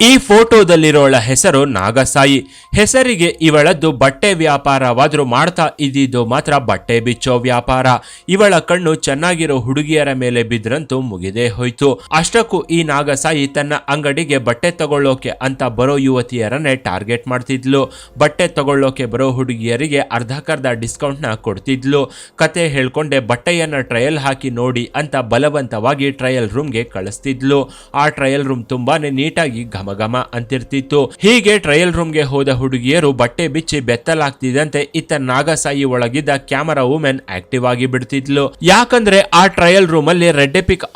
ಈ ಫೋಟೋದಲ್ಲಿರೋಳ ಹೆಸರು ನಾಗಸಾಯಿ. ಹೆಸರಿಗೆ ಇವಳದ್ದು ಬಟ್ಟೆ ವ್ಯಾಪಾರವಾದರೂ ಮಾಡ್ತಾ ಇದ್ದಿದ್ದು ಮಾತ್ರ ಬಟ್ಟೆ ಬಿಚ್ಚೋ ವ್ಯಾಪಾರ. ಇವಳ ಕಣ್ಣು ಚೆನ್ನಾಗಿರೋ ಹುಡುಗಿಯರ ಮೇಲೆ ಬಿದ್ರಂತೂ ಮುಗಿದೇ ಹೋಯ್ತು. ಅಷ್ಟಕ್ಕೂ ಈ ನಾಗಸಾಯಿ ತನ್ನ ಅಂಗಡಿಗೆ ಬಟ್ಟೆ ತಗೊಳ್ಳೋಕೆ ಅಂತ ಬರೋ ಯುವತಿಯರನ್ನೇ ಟಾರ್ಗೆಟ್ ಮಾಡ್ತಿದ್ಲು. ಬಟ್ಟೆ ತಗೊಳ್ಳೋಕೆ ಬರೋ ಹುಡುಗಿಯರಿಗೆ ಅರ್ಧಕ್ಕರ್ಧ ಡಿಸ್ಕೌಂಟ್ನ ಕೊಡ್ತಿದ್ಲು. ಕತೆ ಹೇಳ್ಕೊಂಡೆ ಬಟ್ಟೆಯನ್ನ ಟ್ರಯಲ್ ಹಾಕಿ ನೋಡಿ ಅಂತ ಬಲವಂತವಾಗಿ ಟ್ರಯಲ್ ರೂಮ್ಗೆ ಕಳಿಸ್ತಿದ್ಲು. ಆ ಟ್ರಯಲ್ ರೂಮ್ ತುಂಬಾನೇ ನೀಟಾಗಿ ಘಮ ಘಮ ಅಂತಿರ್ತಿತ್ತು. ಹೀಗೆ ಟ್ರಯಲ್ ರೂಮ್ಗೆ ಹೋದ ಹುಡುಗಿಯರು ಬಟ್ಟೆ ಬಿಚ್ಚಿ ಬೆತ್ತಲಾಗ್ತಿದ್ದಂತೆ ಇತ್ತ ನಾಗಸಾಯಿ ಒಳಗಿದ್ದ ಕ್ಯಾಮರಾ ವುಮೆನ್ ಆಕ್ಟಿವ್ ಆಗಿ ಬಿಡ್ತಿದ್ಲು. ಯಾಕಂದ್ರೆ ಆ ಟ್ರಯಲ್ ರೂಮ್ ಅಲ್ಲಿ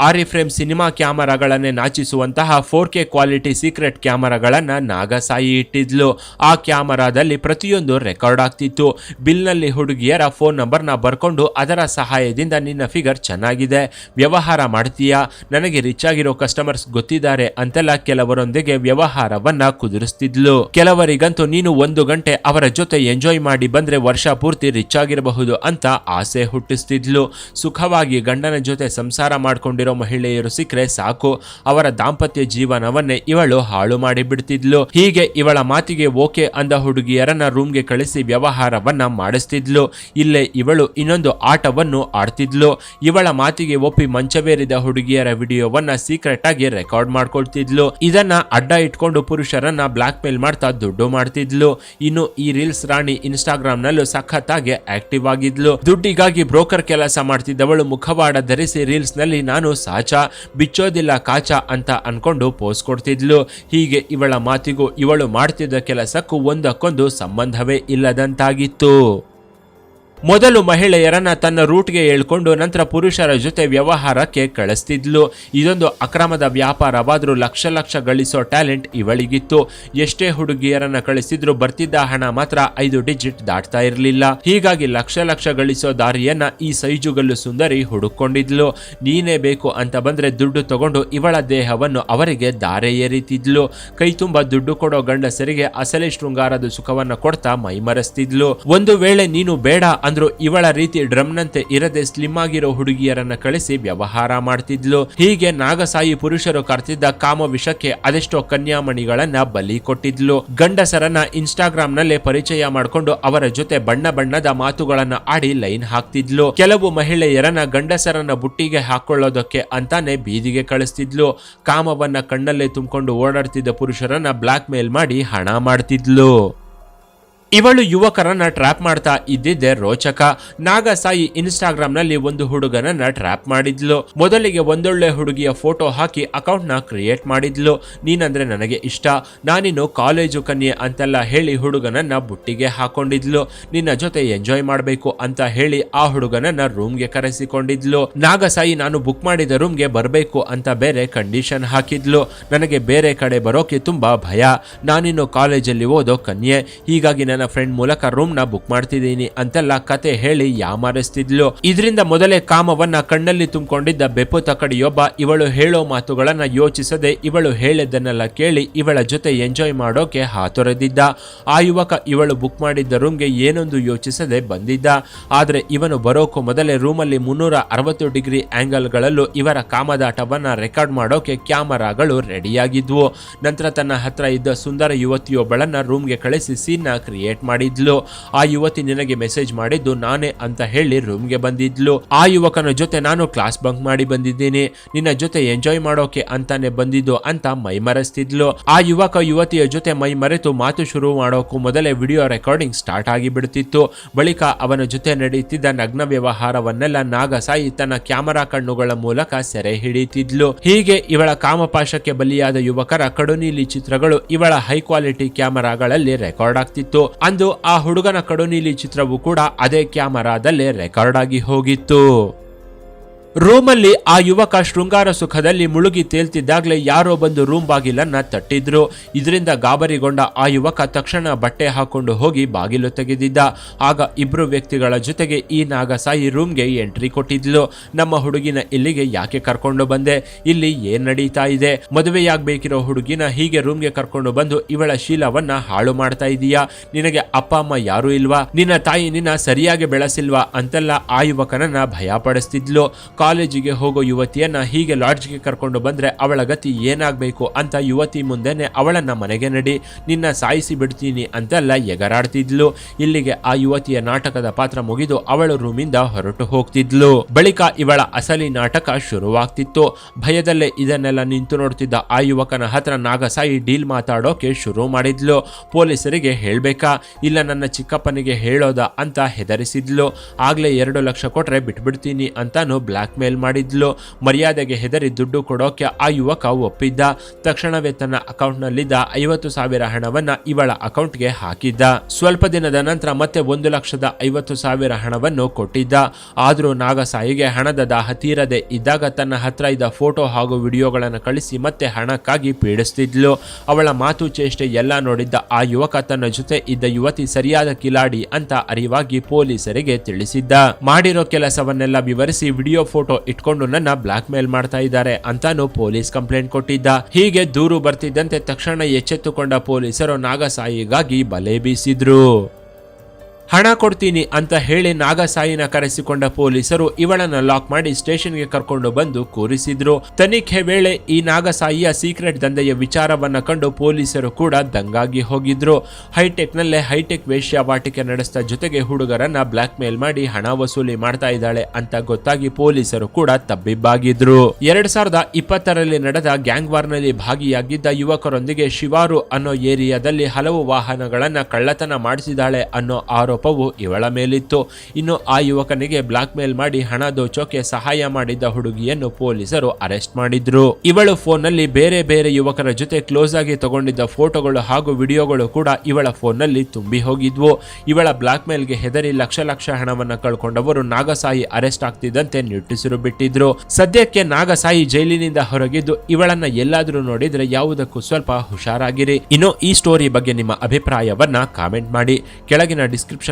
ಆರಿ ಫ್ರೇಮ್ ಸಿನಿಮಾ ಕ್ಯಾಮರಾಗಳನ್ನೇ ನಾಚಿಸುವಂತಹ ಫೋರ್ ಕೆ ಕ್ವಾಲಿಟಿ ಸೀಕ್ರೆಟ್ ಕ್ಯಾಮರಾಗಳನ್ನ ನಾಗಸಾಯಿ ಇಟ್ಟಿದ್ಲು. ಆ ಕ್ಯಾಮರಾದಲ್ಲಿ ಪ್ರತಿಯೊಂದು ರೆಕಾರ್ಡ್ ಆಗ್ತಿತ್ತು. ಬಿಲ್ನಲ್ಲಿ ಹುಡುಗಿಯರ ಫೋನ್ ನಂಬರ್ನ ಬರ್ಕೊಂಡು ಅದರ ಸಹಾಯದಿಂದ ನಿನ್ನ ಫಿಗರ್ ಚೆನ್ನಾಗಿದೆ. ವ್ಯವಹಾರ ಮಾಡ್ತೀಯಾ? ನನಗೆ ರಿಚ್ ಆಗಿರೋ ಕಸ್ಟಮರ್ಸ್ ಗೊತ್ತಿದ್ದಾರೆ ಅಂತೆಲ್ಲ ಕೆಲವರೊಂದಿಗೆ ವ್ಯವಹಾರವನ್ನ ಕುದುರಿಸ್ತಿದ್ಲು. ಕೆಲವರಿಗಂತೂ ನೀನು ಒಂದು ಗಂಟೆ ಅವರ ಜೊತೆ ಎಂಜಾಯ್ ಮಾಡಿ ಬಂದ್ರೆ ವರ್ಷ ಪೂರ್ತಿ ರಿಚ್ ಆಗಿರಬಹುದು ಅಂತ ಆಸೆ ಹುಟ್ಟಿಸ್ತಿದ್ಲು. ಸುಖವಾಗಿ ಗಂಡನ ಜೊತೆ ಸಂಸಾರ ಮಾಡ್ಕೊಂಡಿರೋ ಮಹಿಳೆಯರು ಸಿಕ್ಕರೆ ಸಾಕು. ಅವರ ದಾಂಪತ್ಯ ಜೀವನವನ್ನೇ ಇವಳು ಹಾಳು ಮಾಡಿಬಿಡ್ತಿದ್ಲು. ಹೀಗೆ ಇವಳ ಮಾತಿಗೆ ಓಕೆ ಅಂದ ಹುಡುಗಿಯರನ್ನ ರೂಮ್ಗೆ ಕಳಿಸಿ ವ್ಯವಹಾರವನ್ನ ಮಾಡಿಸ್ತಿದ್ಲು. ಇಲ್ಲೇ ಇವಳು ಇನ್ನೊಂದು ಆಟವನ್ನು ಆಡ್ತಿದ್ಲು. ಇವಳ ಮಾತಿಗೆ ಒಪ್ಪಿ ಮಂಚವೇರಿದ ಹುಡುಗಿಯರ ವಿಡಿಯೋವನ್ನ ಸೀಕ್ರೆಟ್ ಆಗಿ ರೆಕಾರ್ಡ್ ಮಾಡ್ಕೊಳ್ತಿದ್ಲು. ಇದನ್ನ ಅಡ್ಡ ಇಟ್ಕೊಂಡು ಪುರುಷರನ್ನ ಬ್ಲಾಕ್ ಮೇಲ್ ಮಾಡ್ತಾ ದುಡ್ಡು ಮಾಡ್ತಿದ್ಲು. ಇನ್ನು ಈ ರೀಲ್ಸ್ ರಾಣಿ ಇನ್ಸ್ಟಾಗ್ರಾಮ್ ನಲ್ಲೂ ಸಖತ್ತಾಗಿ ಆಕ್ಟಿವ್ ಆಗಿದ್ಲು. ದುಡ್ಡಿಗಾಗಿ ಬ್ರೋಕರ್ ಕೆಲಸ ಮಾಡ್ತಿದ್ದವಳು ಮುಖವಾಡ ಧರಿಸಿ ರೀಲ್ಸ್ನಲ್ಲಿ ನಾನು ಸಾಚ, ಬಿಚ್ಚೋದಿಲ್ಲ ಕಾಚ ಅಂತ ಅನ್ಕೊಂಡು ಪೋಸ್ಟ್ ಕೊಡ್ತಿದ್ಲು. ಹೀಗೆ ಇವಳ ಮಾತಿಗೂ ಇವಳು ಮಾಡ್ತಿದ್ದ ಕೆಲಸಕ್ಕೂ ಒಂದಕ್ಕೊಂದು ಸಂಬಂಧವೇ ಇಲ್ಲದಂತಾಗಿತ್ತು. ಮೊದಲು ಮಹಿಳೆಯರನ್ನ ತನ್ನ ರೂಟ್ಗೆ ಹೇಳ್ಕೊಂಡು ನಂತರ ಪುರುಷರ ಜೊತೆ ವ್ಯವಹಾರಕ್ಕೆ ಕಳಿಸ್ತಿದ್ಲು. ಇದೊಂದು ಅಕ್ರಮದ ವ್ಯಾಪಾರವಾದರೂ ಲಕ್ಷ ಲಕ್ಷ ಗಳಿಸೋ ಟ್ಯಾಲೆಂಟ್ ಇವಳಿಗಿತ್ತು. ಎಷ್ಟೇ ಹುಡುಗಿಯರನ್ನ ಕಳಿಸಿದ್ರು ಬರ್ತಿದ್ದ ಹಣ ಮಾತ್ರ ಐದು ಡಿಜಿಟ್ ದಾಟ್ತಾ ಇರಲಿಲ್ಲ. ಹೀಗಾಗಿ ಲಕ್ಷ ಲಕ್ಷ ಗಳಿಸೋ ದಾರಿಯನ್ನ ಈ ಸೈಜುಗಲ್ಲು ಸುಂದರಿ ಹುಡುಕೊಂಡಿದ್ಲು. ನೀನೇ ಬೇಕು ಅಂತ ಬಂದ್ರೆ ದುಡ್ಡು ತಗೊಂಡು ಇವಳ ದೇಹವನ್ನು ಅವರಿಗೆ ದಾರೆ ಏರಿತಿದ್ಲು. ಕೈ ತುಂಬ ದುಡ್ಡು ಕೊಡೋ ಗಂಡಸರಿಗೆ ಅಸಲಿ ಶೃಂಗಾರದ ಸುಖವನ್ನ ಕೊಡ್ತಾ ಮೈಮರೆಸ್ತಿದ್ಲು. ಒಂದು ವೇಳೆ ನೀನು ಬೇಡ ಅಂದ್ರು ಇವಳ ರೀತಿ ಡ್ರಮ್ನಂತೆ ಇರದೆ ಸ್ಲಿಮ್ ಆಗಿರೋ ಹುಡುಗಿಯರನ್ನ ಕಳಿಸಿ ವ್ಯವಹಾರ ಮಾಡ್ತಿದ್ಲು. ಹೀಗೆ ನಾಗಸಾಯಿ ಪುರುಷರು ಕರ್ತಿದ್ದ ಕಾಮ ವಿಷಕ್ಕೆ ಅದೆಷ್ಟೋ ಕನ್ಯಾಮಣಿಗಳನ್ನ ಬಲಿ ಕೊಟ್ಟಿದ್ಲು. ಗಂಡಸರನ್ನ ಇನ್ಸ್ಟಾಗ್ರಾಮ್ ನಲ್ಲೇ ಪರಿಚಯ ಮಾಡ್ಕೊಂಡು ಅವರ ಜೊತೆ ಬಣ್ಣ ಬಣ್ಣದ ಮಾತುಗಳನ್ನ ಆಡಿ ಲೈನ್ ಹಾಕ್ತಿದ್ಲು. ಕೆಲವು ಮಹಿಳೆಯರನ್ನ ಗಂಡಸರನ್ನ ಬುಟ್ಟಿಗೆ ಹಾಕೊಳ್ಳೋದಕ್ಕೆ ಅಂತಾನೆ ಬೀದಿಗೆ ಕಳಿಸ್ತಿದ್ಲು. ಕಾಮವನ್ನ ಕಣ್ಣಲ್ಲೇ ತುಂಬಿಕೊಂಡು ಓಡಾಡ್ತಿದ್ದ ಪುರುಷರನ್ನ ಬ್ಲಾಕ್ ಮೇಲ್ ಮಾಡಿ ಹಣ ಮಾಡ್ತಿದ್ಲು. ಇವಳು ಯುವಕರನ್ನ ಟ್ರ್ಯಾಪ್ ಮಾಡ್ತಾ ಇದ್ದಿದ್ದೆ ರೋಚಕ. ನಾಗಸಾಯಿ ಇನ್ಸ್ಟಾಗ್ರಾಮ್ನಲ್ಲಿ ಒಂದು ಹುಡುಗನನ್ನ ಟ್ರ್ಯಾಪ್ ಮಾಡಿದ್ಲು. ಮೊದಲಿಗೆ ಒಂದೊಳ್ಳೆ ಹುಡುಗಿಯ ಫೋಟೋ ಹಾಕಿ ಅಕೌಂಟ್ನ ಕ್ರಿಯೇಟ್ ಮಾಡಿದ್ಲು. ನೀನಂದ್ರೆ ನನಗೆ ಇಷ್ಟ. ನಾನಿನ್ನು ಕಾಲೇಜು ಕನ್ಯೆ ಅಂತೆಲ್ಲ ಹೇಳಿ ಹುಡುಗನನ್ನ ಬುಟ್ಟಿಗೆ ಹಾಕೊಂಡಿದ್ಲು. ನಿನ್ನ ಜೊತೆ ಎಂಜಾಯ್ ಮಾಡಬೇಕು ಅಂತ ಹೇಳಿ ಆ ಹುಡುಗನನ್ನ ರೂಮ್ಗೆ ಕರೆಸಿಕೊಂಡಿದ್ಲು. ನಾಗಸಾಯಿ ನಾನು ಬುಕ್ ಮಾಡಿದ ರೂಮ್ಗೆ ಬರಬೇಕು ಅಂತ ಬೇರೆ ಕಂಡೀಷನ್ ಹಾಕಿದ್ಲು. ನನಗೆ ಬೇರೆ ಕಡೆ ಬರೋಕೆ ತುಂಬಾ ಭಯ. ನಾನಿನ್ನು ಕಾಲೇಜಲ್ಲಿ ಓದೋ ಕನ್ಯೆ. ಹೀಗಾಗಿ ನನ್ನ ಫ್ರೆಂಡ್ ಮೂಲಕ ರೂಮ್ನ ಬುಕ್ ಮಾಡ್ತಿದ್ದೀನಿ ಅಂತೆಲ್ಲ ಕತೆ ಹೇಳಿ ಯಾಮಾರಿಸ್ತಿದ್ಲು. ಇದರಿಂದ ಮೊದಲೇ ಕಾಮವನ್ನ ಕಣ್ಣಲ್ಲಿ ತುಂಬಿಕೊಂಡಿದ್ದ ಬೆಪ್ಪು ತಕಡಿಯೊಬ್ಬ ಇವಳು ಹೇಳೋ ಮಾತುಗಳನ್ನ ಯೋಚಿಸದೆ ಇವಳು ಹೇಳಿದ್ದನ್ನೆಲ್ಲ ಕೇಳಿ ಇವಳ ಜೊತೆ ಎಂಜಾಯ್ ಮಾಡೋಕೆ ಹಾತೊರೆದಿದ್ದ. ಆ ಯುವಕ ಇವಳು ಬುಕ್ ಮಾಡಿದ್ದ ರೂಮ್ಗೆ ಏನೊಂದು ಯೋಚಿಸದೆ ಬಂದಿದ್ದ. ಆದರೆ ಇವನು ಬರೋಕು ಮೊದಲೇ ರೂಮಲ್ಲಿ ಮುನ್ನೂರ ಅರವತ್ತು ಡಿಗ್ರಿ ಆ್ಯಂಗಲ್ಗಳಲ್ಲೂ ಇವರ ಕಾಮದಾಟವನ್ನ ರೆಕಾರ್ಡ್ ಮಾಡೋಕೆ ಕ್ಯಾಮರಾಗಳು ರೆಡಿಯಾಗಿದ್ವು ನಂತರ ತನ್ನ ಹತ್ರ ಇದ್ದ ಸುಂದರ ಯುವತಿಯೊಬ್ಬಳನ್ನ ರೂಮ್ಗೆ ಕಳಿಸಿ ಸೀನ್ನ ಕ್ರಿಯೇಟ್ ಮಾಡಿದ್ಲು. ಆ ಯುವತಿ ನಿನಗೆ ಮೆಸೇಜ್ ಮಾಡಿದ್ದು ನಾನೇ ಅಂತ ಹೇಳಿ ರೂಮ್ಗೆ ಬಂದಿದ್ಲು. ಆ ಯುವಕನ ಜೊತೆ ನಾನು ಕ್ಲಾಸ್ ಬಂಕ್ ಮಾಡಿ ಬಂದಿದ್ದೀನಿ. ನಿನ್ನ ಜೊತೆ ಎಂಜಾಯ್ ಮಾಡೋಕೆ ಅಂತಾನೆ ಬಂದಿದ್ದು ಅಂತ ಮೈ ಮರೆಸ್ತಿದ್ಲು. ಆ ಯುವಕ ಯುವತಿಯ ಜೊತೆ ಮೈ ಮರೆತು ಮಾತು ಶುರು ಮಾಡೋಕು ಮೊದಲೇ ವಿಡಿಯೋ ರೆಕಾರ್ಡಿಂಗ್ ಸ್ಟಾರ್ಟ್ ಆಗಿ ಬಿಡುತ್ತಿತ್ತು ಬಳಿಕ ಅವನ ಜೊತೆ ನಡೆಯುತ್ತಿದ್ದ ನಗ್ನ ವ್ಯವಹಾರವನ್ನೆಲ್ಲ ನಾಗಸಾಯಿ ತನ್ನ ಕ್ಯಾಮರಾ ಕಣ್ಣುಗಳ ಮೂಲಕ ಸೆರೆ ಹಿಡಿಯುತ್ತಿದ್ಲು. ಹೀಗೆ ಇವಳ ಕಾಮಪಾಶಕ್ಕೆ ಬಲಿಯಾದ ಯುವಕರ ಕಡುನೀಲಿ ಚಿತ್ರಗಳು ಇವಳ ಹೈ ಕ್ವಾಲಿಟಿ ಕ್ಯಾಮರಾಗಳಲ್ಲಿ ರೆಕಾರ್ಡ್ ಆಗ್ತಿತ್ತು. ಅಂದು ಆ ಹುಡುಗನ ಕಡುನೀಲಿ ಚಿತ್ರವು ಕೂಡ ಅದೇ ಕ್ಯಾಮರಾದಲ್ಲೇ ರೆಕಾರ್ಡ್ ಆಗಿ ಹೋಗಿತ್ತು. ರೂಮಲ್ಲಿ ಆ ಯುವಕ ಶೃಂಗಾರ ಸುಖದಲ್ಲಿ ಮುಳುಗಿ ತೇಲ್ತಿದ್ದಾಗಲೇ ಯಾರೋ ಬಂದು ರೂಮ್ ಬಾಗಿಲನ್ನ ತಟ್ಟಿದ್ರು. ಇದರಿಂದ ಗಾಬರಿಗೊಂಡ ಆ ಯುವಕ ತಕ್ಷಣ ಬಟ್ಟೆ ಹಾಕೊಂಡು ಹೋಗಿ ಬಾಗಿಲು ತೆಗೆದಿದ್ದ. ಆಗ ಇಬ್ರು ವ್ಯಕ್ತಿಗಳ ಜೊತೆಗೆ ಈ ನಾಗಸಾಯಿ ರೂಮ್ಗೆ ಎಂಟ್ರಿ ಕೊಟ್ಟಿದ್ಲು. ನಮ್ಮ ಹುಡುಗಿನ ಇಲ್ಲಿಗೆ ಯಾಕೆ ಕರ್ಕೊಂಡು ಬಂದೆ? ಇಲ್ಲಿ ಏನ್ ನಡೀತಾ ಇದೆ? ಮದುವೆಯಾಗಬೇಕಿರೋ ಹುಡುಗಿನ ಹೀಗೆ ರೂಮ್ಗೆ ಕರ್ಕೊಂಡು ಬಂದು ಇವಳ ಶೀಲವನ್ನ ಹಾಳು ಮಾಡ್ತಾ ಇದೀಯಾ? ನಿನಗೆ ಅಪ್ಪ, ಅಮ್ಮ ಯಾರೂ ಇಲ್ವಾ? ನಿನ್ನ ತಾಯಿ ನಿನ್ನ ಸರಿಯಾಗಿ ಬೆಳೆಸಿಲ್ವಾ ಅಂತೆಲ್ಲ ಆ ಯುವಕನನ್ನ ಭಯಪಡಿಸ್ತಿದ್ಲು. ಕಾಲೇಜಿಗೆ ಹೋಗೋ ಯುವತಿಯನ್ನ ಹೀಗೆ ಲಾಡ್ಜ್ಗೆ ಕರ್ಕೊಂಡು ಬಂದ್ರೆ ಅವಳ ಗತಿ ಏನಾಗಬೇಕು ಅಂತ ಯುವತಿ ಮುಂದೆನೆ ಅವಳನ್ನ ಮನೆಗೆ ನಡಿ, ನಿನ್ನ ಸಾಯಿಸಿ ಬಿಡ್ತೀನಿ ಅಂತೆಲ್ಲ ಎಗರಾಡ್ತಿದ್ಲು. ಇಲ್ಲಿಗೆ ಆ ಯುವತಿಯ ನಾಟಕದ ಪಾತ್ರ ಮುಗಿದು ಅವಳು ರೂಮಿಂದ ಹೊರಟು ಹೋಗ್ತಿದ್ಲು. ಬಳಿಕ ಇವಳ ಅಸಲಿ ನಾಟಕ ಶುರುವಾಗ್ತಿತ್ತು. ಭಯದಲ್ಲೇ ಇದನ್ನೆಲ್ಲ ನಿಂತು ನೋಡ್ತಿದ್ದ ಆ ಯುವಕನ ಹತ್ರ ನಾಗಸಾಯಿ ಡೀಲ್ ಮಾತಾಡೋಕೆ ಶುರು ಮಾಡಿದ್ಲು. ಪೊಲೀಸರಿಗೆ ಹೇಳಬೇಕಾ, ಇಲ್ಲ ನನ್ನ ಚಿಕ್ಕಪ್ಪನಿಗೆ ಹೇಳೋದಾ ಅಂತ ಹೆದರಿಸಿದ್ಲು. ಆಗ್ಲೇ ಎರಡು ಲಕ್ಷ ಕೊಟ್ರೆ ಬಿಟ್ಬಿಡ್ತೀನಿ ಅಂತಾನು ಬ್ಲ್ಯಾಕ್ ಮೇಲ್ ಮಾಡಿದ್ಲು. ಮರ್ಯಾದೆಗೆ ಹೆದರಿ ದುಡ್ಡು ಕೊಡೋಕೆ ಆ ಯುವಕ ಒಪ್ಪಿದ್ದ. ತಕ್ಷಣವೇ ತನ್ನ ಅಕೌಂಟ್ನಲ್ಲಿದ್ದ ಐವತ್ತು ಸಾವಿರ ಹಣವನ್ನ ಇವಳ ಅಕೌಂಟ್ಗೆ ಹಾಕಿದ್ದ. ಸ್ವಲ್ಪ ದಿನದ ನಂತರ ಮತ್ತೆ ಒಂದು ಲಕ್ಷದ ಐವತ್ತು ಸಾವಿರ ಹಣವನ್ನು ಕೊಟ್ಟಿದ್ದ. ಆದರೂ ನಾಗಸಾಯಿಗೆ ಹಣದ ದಾಹ ತೀರದೆ ಇದ್ದಾಗ ತನ್ನ ಹತ್ರ ಇದ್ದ ಫೋಟೋ ಹಾಗೂ ವಿಡಿಯೋಗಳನ್ನು ಕಳಿಸಿ ಮತ್ತೆ ಹಣಕ್ಕಾಗಿ ಪೀಡಿಸ್ತಿದ್ಲು. ಅವಳ ಮಾತು ಚೇಷ್ಟೆ ಎಲ್ಲ ನೋಡಿದ್ದ ಆ ಯುವಕ ತನ್ನ ಜೊತೆ ಇದ್ದ ಯುವತಿ ಸರಿಯಾದ ಕಿಲಾಡಿ ಅಂತ ಅರಿವಾಗಿ ಪೊಲೀಸರಿಗೆ ತಿಳಿಸಿದ್ದ. ಮಾಡಿರೋ ಕೆಲಸವನ್ನೆಲ್ಲ ವಿವರಿಸಿ ವಿಡಿಯೋ ಫೋಟೋ ಇಟ್ಕೊಂಡು ನನ್ನ ಬ್ಲಾಕ್ ಮೇಲ್ ಮಾಡ್ತಾ ಇದ್ದಾರೆ ಅಂತಾನು ಪೊಲೀಸ್ ಕಂಪ್ಲೇಂಟ್ ಕೊಟ್ಟಿದ್ದ. ಹೀಗೆ ದೂರು ಬರ್ತಿದ್ದಂತೆ ತಕ್ಷಣ ಎಚ್ಚೆತ್ತುಕೊಂಡ ಪೊಲೀಸರು ನಾಗಸಾಯಿಗಾಗಿ ಬಲೆ ಬೀಸಿದ್ರು. ಹಣ ಕೊಡ್ತೀನಿ ಅಂತ ಹೇಳಿ ನಾಗಸಾಯಿನ ಕರೆಸಿಕೊಂಡ ಪೊಲೀಸರು ಇವಳನ್ನ ಲಾಕ್ ಮಾಡಿ ಸ್ಟೇಷನ್ಗೆ ಕರ್ಕೊಂಡು ಬಂದು ಕೂರಿಸಿದ್ರು. ತನಿಖೆ ವೇಳೆ ಈ ನಾಗಸಾಯಿಯ ಸೀಕ್ರೆಟ್ ದಂಧೆಯ ವಿಚಾರವನ್ನ ಕಂಡು ಪೊಲೀಸರು ಕೂಡ ದಂಗಾಗಿ ಹೋಗಿದ್ರು. ಹೈಟೆಕ್ ನಲ್ಲೇ ಹೈಟೆಕ್ ವೇಶ್ಯಾವಾಟಿಕೆ ನಡೆಸಿದ ಜೊತೆಗೆ ಹುಡುಗರನ್ನ ಬ್ಲಾಕ್ ಮೇಲ್ ಮಾಡಿ ಹಣ ವಸೂಲಿ ಮಾಡ್ತಾ ಇದ್ದಾಳೆ ಅಂತ ಗೊತ್ತಾಗಿ ಪೊಲೀಸರು ಕೂಡ ತಬ್ಬಿಬ್ಬಾಗಿದ್ರು. ಎರಡ್ ಸಾವಿರದ ಇಪ್ಪತ್ತರಲ್ಲಿ ನಡೆದ ಗ್ಯಾಂಗ್ ವಾರ್ನಲ್ಲಿ ಭಾಗಿಯಾಗಿದ್ದ ಯುವಕರೊಂದಿಗೆ ಶಿವಾರು ಅನ್ನೋ ಏರಿಯಾದಲ್ಲಿ ಹಲವು ವಾಹನಗಳನ್ನ ಕಳ್ಳತನ ಮಾಡಿಸಿದಾಳೆ ಅನ್ನೋ ಆರೋಪವು ಇವಳ ಮೇಲಿತ್ತು. ಇನ್ನು ಆ ಯುವಕನಿಗೆ ಬ್ಲಾಕ್ ಮೇಲ್ ಮಾಡಿ ಹಣ ದೋಚೋಕೆ ಸಹಾಯ ಮಾಡಿದ್ದ ಹುಡುಗಿಯನ್ನು ಪೊಲೀಸರು ಅರೆಸ್ಟ್ ಮಾಡಿದ್ರು. ಇವಳು ಫೋನ್ನಲ್ಲಿ ಬೇರೆ ಬೇರೆ ಯುವಕರ ಜೊತೆ ಕ್ಲೋಸ್ ಆಗಿ ತಗೊಂಡಿದ್ದ ಫೋಟೋಗಳು ಹಾಗೂ ವಿಡಿಯೋಗಳು ಕೂಡ ಇವಳ ಫೋನ್ನಲ್ಲಿ ತುಂಬಿ ಹೋಗಿದ್ವು. ಇವಳ ಬ್ಲಾಕ್ ಮೇಲ್ಗೆ ಹೆದರಿ ಲಕ್ಷ ಲಕ್ಷ ಹಣವನ್ನು ಕಳ್ಕೊಂಡವರು ನಾಗಸಾಯಿ ಅರೆಸ್ಟ್ ಆಗ್ತಿದ್ದಂತೆ ನಿಟ್ಟುಸಿರು ಬಿಟ್ಟಿದ್ರು. ಸದ್ಯಕ್ಕೆ ನಾಗಸಾಯಿ ಜೈಲಿನಿಂದ ಹೊರಗಿದ್ದು ಇವಳನ್ನ ಎಲ್ಲಾದ್ರೂ ನೋಡಿದ್ರೆ ಯಾವುದಕ್ಕೂ ಸ್ವಲ್ಪ ಹುಷಾರಾಗಿರಿ. ಇನ್ನು ಈ ಸ್ಟೋರಿ ಬಗ್ಗೆ ನಿಮ್ಮ ಅಭಿಪ್ರಾಯವನ್ನ ಕಾಮೆಂಟ್ ಮಾಡಿ. ಕೆಳಗಿನ ಡಿಸ್ಕ್ರಿಪ್ಷನ್